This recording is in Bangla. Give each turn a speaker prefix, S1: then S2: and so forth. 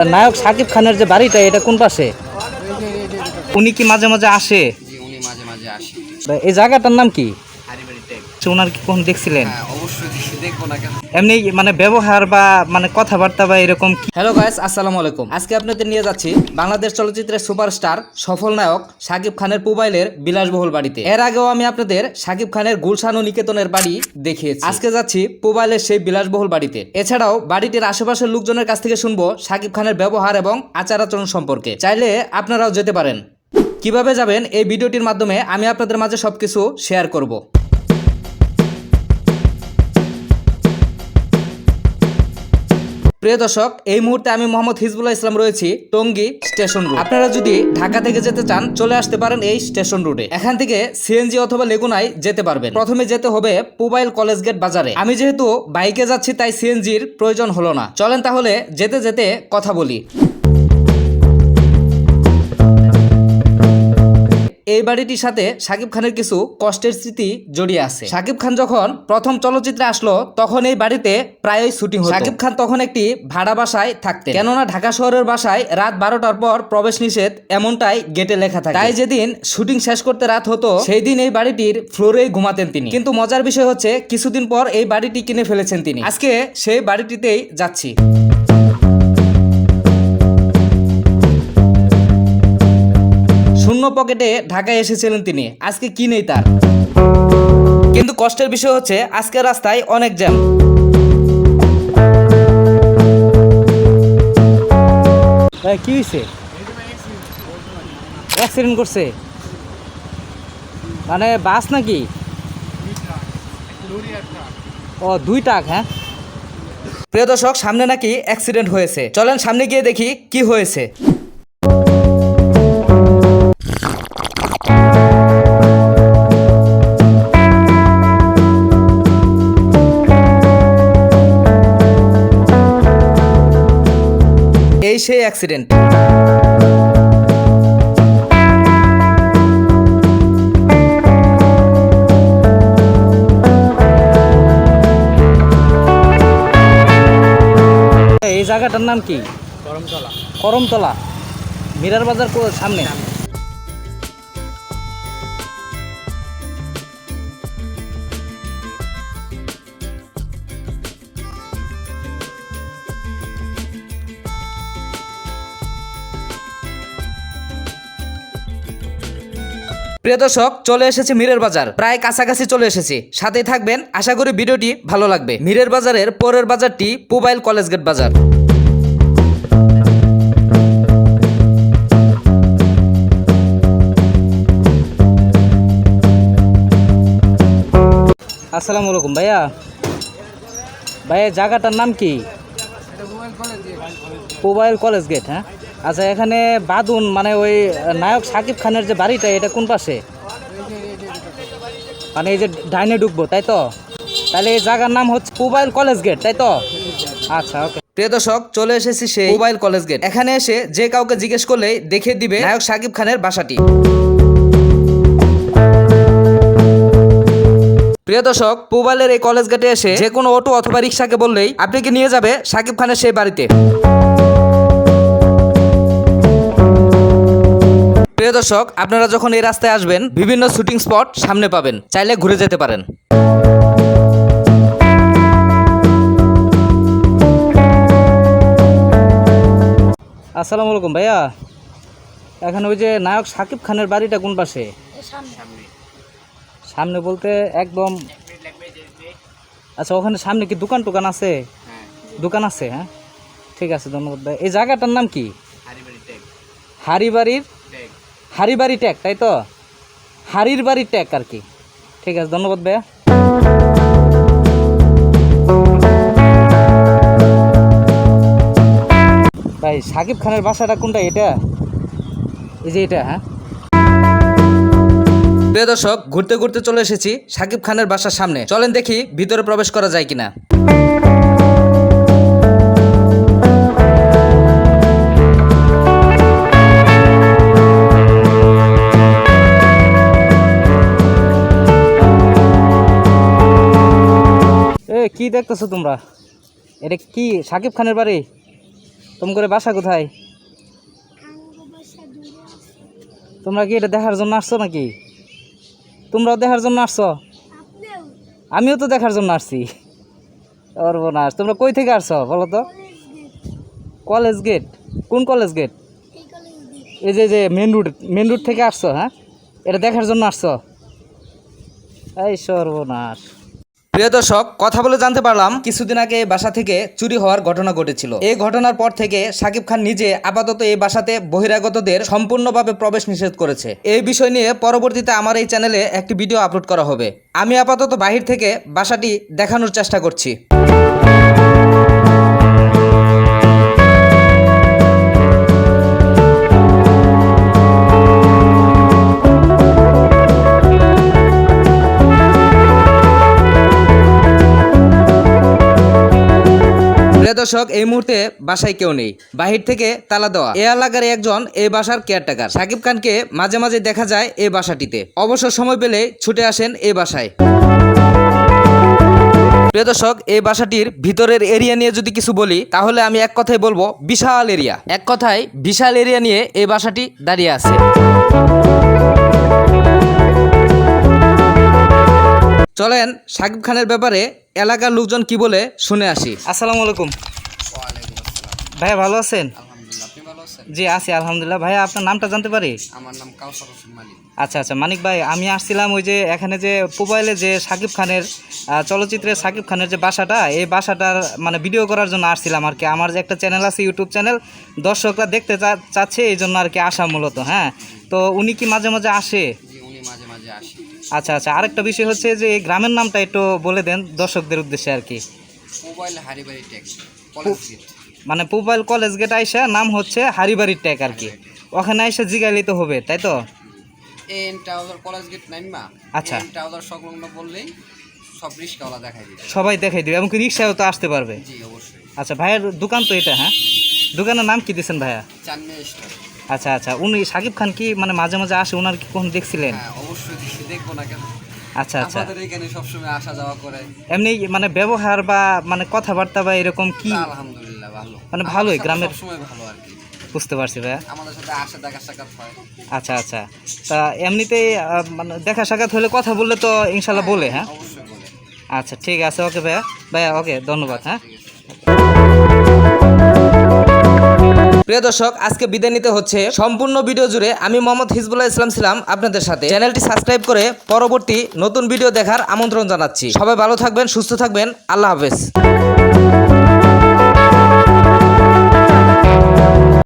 S1: নায়ক সাকিব খানের যে বাড়িটা এটা কোন পাশে? উনি কি মাঝে মাঝে আসে?
S2: মাঝে মাঝে
S1: এই জায়গাটার নাম কি? ওনার কি কখন দেখছিলেন?
S2: হ্যাঁ অবশ্যই দেখি দেখব না কেন?
S1: এমনি মানে ব্যবহার বা মানে কথাবার্তা বা এরকম
S3: হ্যালো গাইস আসসালামু আলাইকুম। আজকে আপনাদের নিয়ে যাচ্ছি বাংলাদেশ চলচ্চিত্রের সুপারস্টার সফল নায়ক সাকিব খানের মোবাইলের বিলাসবহুল বাড়িতে। এর আগেও আমি আপনাদের সাকিব খানের গুলশান ও নিকেতনের বাড়ি দেখিয়েছি। আজকে যাচ্ছি মোবাইলের সেই বিলাসবহুল বাড়িতে। এছাড়াও বাড়িটির আশেপাশের লোকজনের কাছ থেকে শুনব সাকিব খানের ব্যবহার এবং আচার আচরণ সম্পর্কে। চাইলে আপনারাও যেতে পারেন। কীভাবে যাবেন এই ভিডিওটির মাধ্যমে আমি আপনাদের মাঝে সবকিছু শেয়ার করব। প্রিয় দর্শক, এই মুহূর্তে আমি মোহাম্মদ হিজবুল্লাহ ইসলাম রয়েছি টঙ্গি স্টেশন রোড আপনারা যদি ঢাকা থেকে যেতে চান, চলে আসতে পারেন এই স্টেশন রোডে এখান থেকে সিএনজি অথবা লেগুনায় যেতে পারবেন। প্রথমে যেতে হবে পুবাইল কলেজ গেট বাজারে। আমি যেহেতু বাইকে যাচ্ছি, তাই সিএনজির প্রয়োজন হলো না। চলেন তাহলে যেতে যেতে কথা বলি। এই বাড়িটির সাথে সাকিব খানের কিছু কষ্টের স্মৃতি জড়িয়ে আছে। সাকিব খান যখন প্রথম চলচ্চিত্রে আসলো তখন এই বাড়িতে প্রায়ই শুটিং হতো। সাকিব খান তখন একটি ভাড়া বাসায় থাকতেন। কেননা ঢাকা শহরের বাসায় রাত বারোটার পর প্রবেশ নিষেধ এমনটাই গেটে লেখা থাকে। তাই যেদিন শুটিং শেষ করতে রাত হতো সেই দিন এই বাড়িটির ফ্লোরেই ঘুমাতেন তিনি। কিন্তু মজার বিষয় হচ্ছে কিছুদিন পর এই বাড়িটি কিনে ফেলেছেন তিনি। আজকে সেই বাড়িটিতেই যাচ্ছি। পকেটে ঢাকায় এসেছিলেন তিনি। আজকে কি নেই তার? কিন্তু কষ্টের বিষয় হচ্ছে আজকের রাস্তায় অনেক জ্যাম।
S1: কি হয়েছে অ্যাক্সিডেন্ট করছে? মানে বাস নাকি? ও দুই টাক হ্যাঁ?
S3: প্রিয় দর্শক সামনে নাকি অ্যাক্সিডেন্ট হয়েছে। চলেন সামনে গিয়ে দেখি কি হয়েছে। সেই অ্যাক্সিডেন্ট
S1: এই জায়গাটার নাম কি? করমতলা। করমতলা। মিরার বাজার কো- সামনে?
S3: প্রিয় দর্শক, চলে এসেছি মিরের বাজার। প্রায় কাছাকাছি চলে এসেছি। সাথেই থাকবেন। আশা করি ভিডিওটি ভালো লাগবে। মিরের বাজারের পরের বাজারটি মোবাইল কলেজ গেট বাজার।
S1: আসসালামু আলাইকুম ভাইয়া। ভাইয়া, জায়গাটার নাম কি? মোবাইল কলেজ গেট হ্যাঁ? আচ্ছা এখানে বাদুন মানে ওই নায়ক সাকিব খানের যে বাড়িটা, এটা কোন পাশে? মানে এই যে ডাইনে ঢুকবো, তাই তো? তাহলে এই জায়গার নাম হচ্ছে মোবাইল কলেজ গেট, তাই তো? আচ্ছা ওকে।
S3: প্রিয় দর্শক, চলে এসেছি সেই মোবাইল কলেজ গেট। এখানে এসে যে কাউকে জিজ্ঞেস করলেই দেখিয়ে দিবে নায়ক সাকিব খানের বাসাটি। প্রিয় দর্শক মোবাইলের এই কলেজ গেটে এসে যে কোনো অটো অথবা রিক্সাকে বললেই আপনি আপনাকে নিয়ে যাবে সাকিব খানের সেই বাড়িতে? প্রিয় দর্শক আপনারা যখন এই রাস্তায় আসবেন বিভিন্ন শুটিং স্পট সামনে পাবেন। চাইলে ঘুরে যেতে পারেন।
S1: আসসালামু আলাইকুম ভাইয়া। এখানে ওই যে নায়ক সাকিব খানের বাড়িটা কোন পাশে? সামনে। বলতে একদম আচ্ছা ওখানে সামনে কি দোকান টোকান আছে? দোকান আছে হ্যাঁ? ঠিক আছে ধন্যবাদ ভাই। এই জায়গাটার নাম কি? হারিবাড়ির হারিবাড়ি ট্যাগ তাই তো? হারির বাড়ির ট্যাগ আর কি। ঠিক আছে, ধন্যবাদ ভাইয়া। ভাই, সাকিব খানের বাসাটা কোনটা, এটা? এই যে এটা হ্যাঁ?
S3: প্রিয় দর্শক, ঘুরতে ঘুরতে চলে এসেছি সাকিব খানের বাসার সামনে। চলেন দেখি ভিতরে প্রবেশ করা যায় কিনা।
S1: কি দেখতেছো তোমরা? এটা কি, সাকিব খানের বাড়ি? তুমি করে বাসা কোথায়? তোমরা কি এটা দেখার জন্য আসছো নাকি? তোমরাও দেখার জন্য আসছো? আমিও তো দেখার জন্য আসছি। সর্বনাশ, তোমরা কই থেকে আসছো বলো তো? কলেজ গেট, কোন কলেজ গেট? এই যে যে, মেন রুট মেন রুট থেকে আসছো হ্যাঁ? এটা দেখার জন্য আসছো? এই সর্বনাশ।
S3: প্রিয় দর্শক, কথা বলে জানতে পারলাম, কিছুদিন আগে বাসা থেকে চুরি হওয়ার ঘটনা ঘটেছিল। এই ঘটনার পর থেকে সাকিব খান নিজে আপাতত এই বাসাতে বহিরাগতদের সম্পূর্ণভাবে প্রবেশ নিষেধ করেছে। এই বিষয় নিয়ে পরবর্তীতে আমার এই চ্যানেলে একটি ভিডিও আপলোড করা হবে। আমি আপাতত বাহির থেকে বাসাটি দেখানোর চেষ্টা করছি। দর্শক, এই মুহূর্তে বাসায় কেউ নেই। বাহির থেকে তালা দেওয়া। এ এলাকার একজন এই বাসার কেয়ারটেকার। সাকিব খানকে মাঝে মাঝে দেখা যায় এই বাসাটিতে। অবসর সময় পেলে ছুটে আসেন এই বাসায়। প্রিয় দর্শক, এই বাসাটির ভিতরের এরিয়া নিয়ে যদি কিছু বলি, তাহলে আমি এক কথায় বলব, বিশাল এরিয়া। এক কথায়, বিশাল এরিয়া নিয়ে এই বাসাটি দাঁড়িয়ে আছে। চলেন সাকিব খানের ব্যাপারে এলাকার লোকজন কি বলে শুনে আসি।
S1: আসসালামু আলাইকুম। ভাইয়া ভালো আছেন? জি আছি আলহামদুলিল্লাহ। ভাইয়া আপনার নামটা জানতে পারি?
S2: আমার নাম কাউসার হোসেন মালিক।
S1: আচ্ছা আচ্ছা মানিক ভাই আমি আসছিলাম ওই যে এখানে যে মোবাইলে যে সাকিব খানের চলচ্চিত্রে সাকিব খানের যে বাসাটা এই বাসাটার মানে ভিডিও করার জন্য আসছিলাম আর কি। আমার যে একটা চ্যানেল আছে ইউটিউব চ্যানেল দর্শকরা দেখতে চা- চাচ্ছে এই জন্য আর কি আসা মূলত হ্যাঁ? তো উনি কি মাঝে মাঝে আসে? আচ্ছা আচ্ছা আরেকটা বিষয় হচ্ছে যে এই গ্রামের নামটা একটু বলে দেন দর্শকদের উদ্দেশ্যে আর কি।
S2: মোবাইল হারিবাড়ি
S1: মানে মোবাইল কলেজ গেট আইসা নাম হচ্ছে হারিবাড়ির ট্যাগ আর কি। ওখানে আইসা জিগাইলে তো হবে তাই তো?
S2: এন টাউজার কলেজ গেট নাইন
S1: আচ্ছা।
S2: এন টাউজার সংলগ্ন বললেই সব দেখাই দিবে।
S1: সবাই দেখাই দিবে এমনকি রিক্সাও তো আসতে পারবে।
S2: জি অবশ্যই।
S1: আচ্ছা ভাইয়ের দোকান তো এটা হ্যাঁ? দোকানের নাম কি দিয়েছেন ভাইয়া? আচ্ছা আচ্ছা। উনি সাকিব খান কি মানে মাঝে মাঝে আসে? ওনার কি কখন দেখছিলেন?
S2: হ্যাঁ অবশ্যই দেখব না কেন?
S1: আচ্ছা আচ্ছা।
S2: আমাদের এখানে সবসময় আসা যাওয়া করে।
S1: এমনি মানে ব্যবহার বা মানে কথাবার্তা বা এরকম কি?
S2: আলহামদুলিল্লাহ ভালো।
S1: মানে ভালোই, গ্রামের-
S2: সবসময় ভালো আর কি।
S1: বুঝতে পারছি ভাইয়া।
S2: আমাদের সাথে আসা দেখা সাক্ষাৎ হয়।
S1: আচ্ছা আচ্ছা। তা এমনিতেই আহ, মানে দেখা সাক্ষাৎ হলে কথা বললে তো ইনশাল্লাহ বলে হ্যাঁ?
S2: অবশ্যই বলে।
S1: আচ্ছা ঠিক আছে। ওকে ভাইয়া। ভাইয়া ওকে ধন্যবাদ হ্যাঁ?
S3: প্রিয় দর্শক, আজকে বিদায় নিতে হচ্ছে সম্পূর্ণ ভিডিও জুড়ে আমি মোহাম্মদ হিজবুল্লাহ ইসলাম ছিলাম আপনাদের সাথে। চ্যানেলটি সাবস্ক্রাইব করে পরবর্তী নতুন ভিডিও দেখার আমন্ত্রণ জানাচ্ছি। সবাই ভালো থাকবেন, সুস্থ থাকবেন। আল্লাহ হাফেজ।